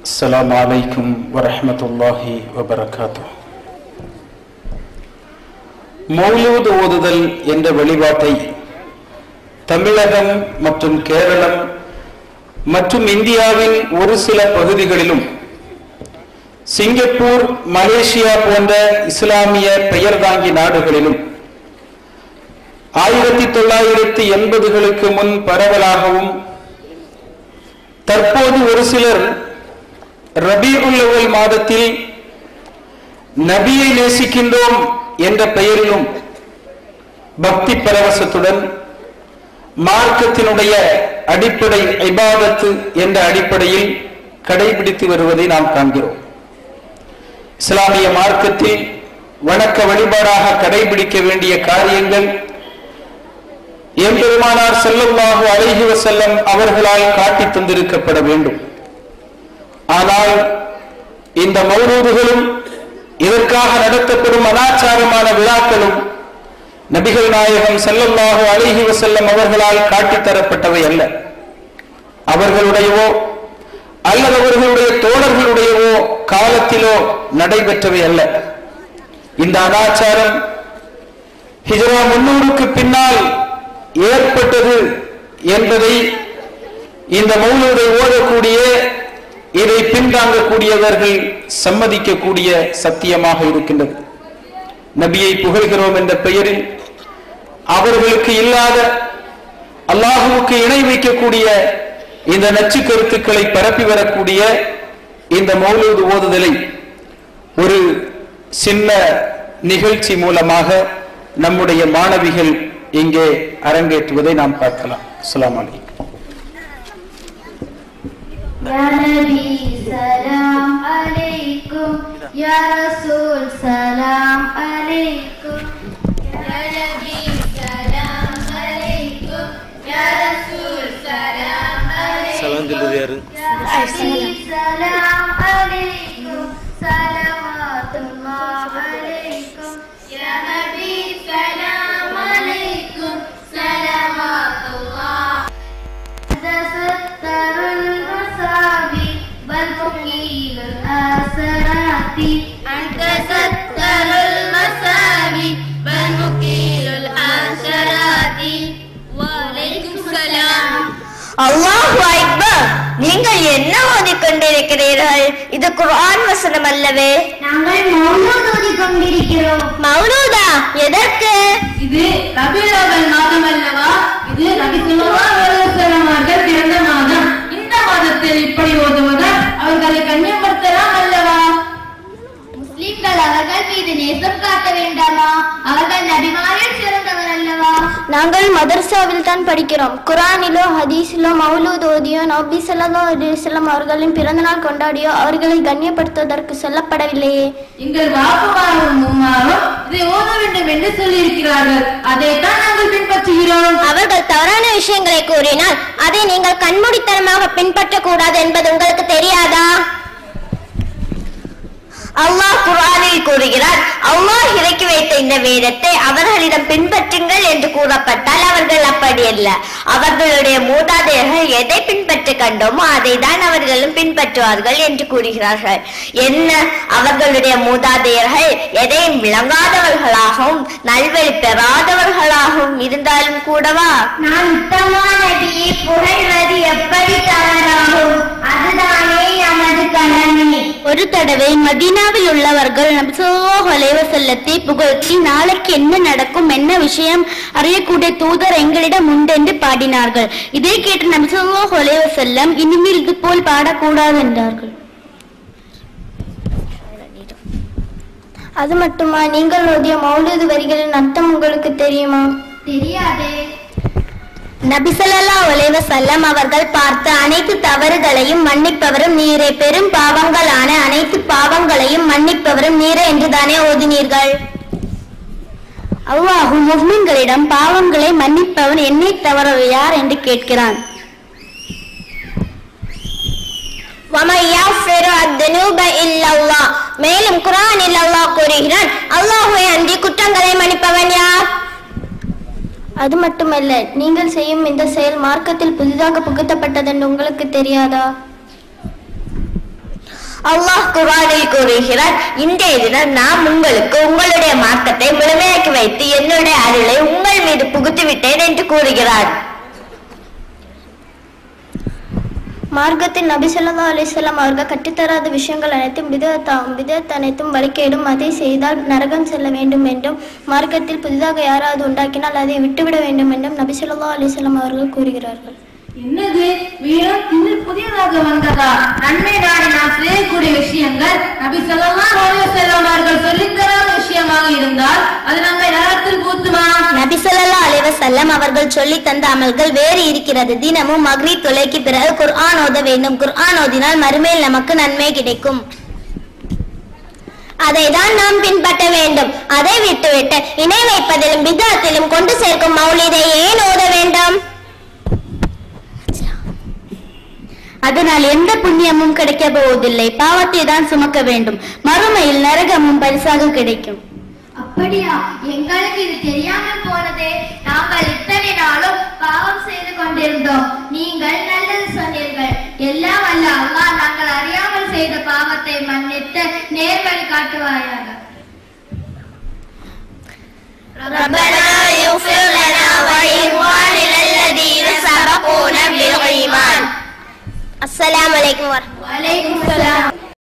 السلام عليكم ورحمة الله وبركاته மௌலூத் ஓதுதல் என்ற வழிபாட்டை தமிழகம் மற்றும் கேரளம் மற்றும் இந்தியாவின் ஒரு சில பகுதிகளிலும் சிங்கப்பூர் மலேசியா போன்ற இஸ்லாமிய பெயர் தாங்கி நாடுகளிலும் ஆயிரத்தி தொள்ளாயிரத்தி எண்பதுகளுக்கு முன் பரவலாகவும் தற்போது ஒரு சிலர் ரபியுல் அவ்வல் மாதத்தில் நபியை நேசிக்கின்றோம் என்ற பெயரிலும் பக்தி பரவசத்துடன் மார்க்கத்தினுடைய அடிப்படை ஐபாதத்து என்ற அடிப்படையில் கடைபிடித்து வருவதை நாம் காண்கிறோம். இஸ்லாமிய மார்க்கத்தில் வணக்க வழிபாடாக கடைபிடிக்க வேண்டிய காரியங்கள் எம்பெருமானார் செல்லல்லாஹு அலைஹி செல்லம் அவர்களால் காட்டி தந்திருக்கப்பட வேண்டும். ஆனால் இந்த மௌரூதுகளும் இதற்காக நடத்தப்படும் அனாச்சாரமான விழாக்களும் நபிகள் நாயகம் செல்லமாக அலைஹி வஸல்லம் அவர்களால் காட்டித் தரப்பட்டவை அல்ல. அவர்களுடையவோ அல்லது அவர்களுடைய தோழர்களுடையவோ காலத்திலோ நடைபெற்றவை அல்ல. இந்த அனாச்சாரம் ஹிஜரா முன்னூறுக்கு பின்னால் ஏற்பட்டது என்பதை இந்த மௌனூரை ஓதக்கூடிய இதை பின்தாங்கக்கூடியவர்கள் சம்மதிக்கக்கூடிய சத்தியமாக இருக்கின்றது. நபியை புகழ்கிறோம் என்ற பெயரில் அவர்களுக்கு இல்லாத அல்லாஹுவுக்கு இணை வைக்கக்கூடிய இந்த நச்சு கருத்துக்களை பரப்பி வரக்கூடிய இந்த மௌலூது ஓதுதலை ஒரு சின்ன நிகழ்ச்சி மூலமாக நம்முடைய மாணவிகள் இங்கே அரங்கேற்றுவதை நாம் பார்க்கலாம். அஸ்லாம் வலைக்கம் Ya Nabi salam alaikum Ya Rasul salam alaikum Ya Nabi salam alaikum Ya Rasul salam alaikum Salam dulu ya Rasul الآسرات أنت ستر المصابي بل مقيل الآسرات وعليكم السلام அல்லாஹு அக்பர் நீங்கள் என்ன ஓதிக்கொண்டிருக்கிறீர்கள் இது குர்ஆன் வசனம் அல்லவே நாங்கள் மௌனம் ஓதிக் கொண்டிருக்கிறோம் மௌலூதா எதற்கு அவர்கள் மீது நேசம் காட்ட வேண்டாமா? அவர்கள் நபிமாரில் சிறந்தவர் அல்லவா? நாங்கள் மதர்சாவில் தான் படிக்கிறோம். குர்ஆனிலோ ஹதீஸிலோ மௌலூத் ஓதியோ நபி ஸல்லல்லாஹு அலைஹி வஸல்லம் அவர்களின் பிறந்தநாள் கொண்டாடியோ அவர்களை கண்ணியப்படுத்துவதற்கு சொல்லப்படவில்லையே. எங்கள் வாக்குமாரும் இதை ஓத வேண்டும் என்று சொல்லியிருக்கிறார்கள். அதைத்தான் நாங்கள் பின்பற்றுகிறோம். அவர்கள் தவறான விஷயங்களை கூறினால் அதை நீங்கள் கண்மூடித்தனமாக பின்பற்றக்கூடாது என்பது உங்களுக்கு தெரியாதா? அல்லாஹ் குர்ஆனில் கூறுகிறார். அல்லாஹ் இறக்கி வைத்த இந்த வேதத்தை அவர்களிடம் பின்பற்றுங்கள் என்று கூறப்பட்டால் அவர்கள் அப்படி அல்ல. அவர்களுடைய மூதாதையர்கள் எதை பின்பற்ற கண்டோமோ அதை தான் அவர்களும் பின்பற்றுவார்கள் என்று கூறுகிறார்கள். என்ன? அவர்களுடைய மூதாதையர்கள் எதையும் விளங்காதவர்களாகவும் நல்வழி பெறாதவர்களாகவும் இருந்தாலும் கூடவா? நான் உத்தமான புகழ்வது எப்படி தவறாகும்? அதுதானே ஒரு தடவை மதீனாவில் உள்ளவர்கள் செல்லத்தை புகழ்ச்சி நாளைக்கு என்ன நடக்கும் என்ன விஷயம் அறியக்கூடிய தூதர் எங்களிடம் உண்டென்று பாடினார்கள். இதை கேட்டு நபி செல்லம் இனிமேல் இது போல் பாடக்கூடாது என்றார்கள். அது மட்டுமா? நீங்கள் ஓதிய மௌலூது வரிகளின் அர்த்தம் உங்களுக்கு தெரியுமா? தெரியாதே. நபிசல்லா செல்லம் அவர்கள் பார்த்த அனைத்து தவறுகளையும் மன்னிப்பவரும் நீரே. பெரும் பாவங்களான அனைத்து பாவங்களையும் மன்னிப்பவரும் நீரே என்றுதானே ஓதினீர்கள். அல்லாஹு முஸ்லிம்களிடம் பாவங்களை மன்னிப்பவன் என்னை தவற யார் என்று கேட்கிறான். மேலும் குரானில் அல்லாஹ் கூறுகிறான் அல்லாஹுவை அன்றி குற்றங்களை மன்னிப்பவன் யார்? அது மட்டுமல்ல நீங்கள் செய்யும் இந்த செயல் மார்க்கத்தில் புதிதாக புகுத்தப்பட்டதென்று உங்களுக்கு தெரியாதா? அல்லாஹ் குரானில் கூறுகிறார் இன்றைய தினம் நாம் உங்களுக்கு உங்களுடைய மார்க்கத்தை முழுமையாக்கி வைத்து என்னுடைய அருளை உங்கள் மீது புகுத்து விட்டேன் என்று கூறுகிறார். மார்க்கத்தில் நபி ஸல்லல்லாஹு அலைஹி அவர்கள் கட்டித்தராத விஷயங்கள் அனைத்தும் விதத்தாகும் விதத் அனைத்தும் வழிகேடும் அதை செய்தால் நரகம் செல்ல வேண்டும் என்றும் மார்க்கத்தில் புதிதாக யாராவது உண்டாக்கினால் அதை விட்டுவிட வேண்டும் என்றும் நபி ஸல்லல்லாஹு அலைஹி அவர்கள் கூறுகிறார்கள். என்னது? வீரம் இது புதியதாக வந்ததா? நன்மை நாடி நாம் செய்யக்கூடிய விஷயங்கள் நபி சொல்லலாம் அவர்கள் சொல்லித்தரா? விஷயமாக இருந்தால் அது நம்ம நரகத்தில் பூத்துமா நபி ஸல்லல்லாஹு அலைஹி வஸல்லம் அவர்கள் சொல்லி தந்த அமல்கள் வேறு இருக்கிறது. தினமும் மக்ரிப் தொலைக்கு பிறகு குர்ஆன் ஓத வேண்டும். குர்ஆன் ஓதினால் மறுமையில் நமக்கு நன்மை கிடைக்கும். அதை தான் நாம் பின்பற்ற வேண்டும். அதை விட்டுவிட்டு இணை வைப்பதிலும் பிதாத்திலும் கொண்டு சேர்க்கும் மௌலிதை ஏன் ஓத வேண்டும்? அதனால் எந்த புண்ணியமும் கிடைக்க போவதில்லை. பாவத்தை தான் சுமக்க வேண்டும். மறுமையில் நரகமும் பரிசாக கிடைக்கும். அப்படியா எங்களுக்கு இது தெரியாமல் போனதே நாங்கள் இத்தனை நாளும் பாவம் செய்து கொண்டிருந்தோம் நீங்கள் நல்லது சொன்னீர்கள் எல்லாம் அல்ல அம்மா நாங்கள் அறியாமல் செய்த பாவத்தை மன்னித்து நேர்வழி காட்டுவாயாக ربنا يغفر لنا ولإخواننا الذين سبقونا بالإيمان السلام عليكم ورحمة வலைக்கும் சலாம்